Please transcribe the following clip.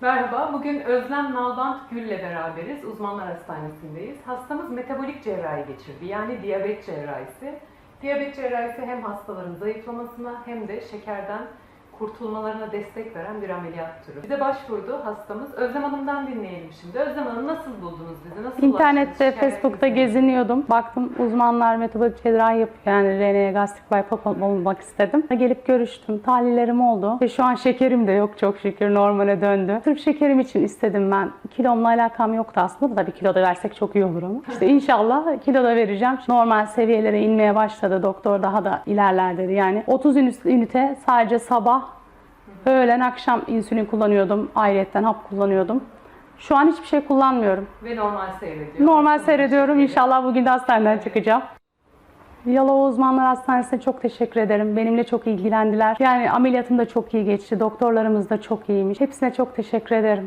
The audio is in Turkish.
Merhaba, bugün Özlem Nalbant Gül'le beraberiz. Uzmanlar Hastanesi'ndeyiz. Hastamız metabolik cerrahi geçirdi, yani diyabet cerrahisi. Diyabet cerrahisi hem hastaların zayıflamasına hem de şekerden kurtulmalarına destek veren bir ameliyat türü. Bize başvurdu hastamız. Özlem Hanım'dan dinleyelim şimdi. Özlem Hanım nasıl buldunuz İnternette, Facebook'ta geziniyordum. Baktım uzmanlar metabolik cerrahi yapıyor. Yani RNA gastrik bypass olmak istedim. Gelip görüştüm. Tahlillerim oldu. Ve şu an şekerim de yok çok şükür normale döndü. Sırf şekerim için istedim ben. Kilomla alakam yoktu aslında. Da bir kilo da versek çok iyi olur ama. İşte inşallah kilo da vereceğim. Normal seviyelere inmeye başladı. Doktor daha da ilerler dedi. Yani 30 ünit- ünite sadece sabah Öğlen akşam insülin kullanıyordum. Ayrıyetten hap kullanıyordum. Şu an hiçbir şey kullanmıyorum. Ve normal seyrediyor. Normal seyrediyorum. İnşallah bugün de hastaneden çıkacağım. Yalova Uzmanlar Hastanesi'ne çok teşekkür ederim. Benimle çok ilgilendiler. Yani ameliyatım da çok iyi geçti. Doktorlarımız da çok iyiymiş. Hepsine çok teşekkür ederim.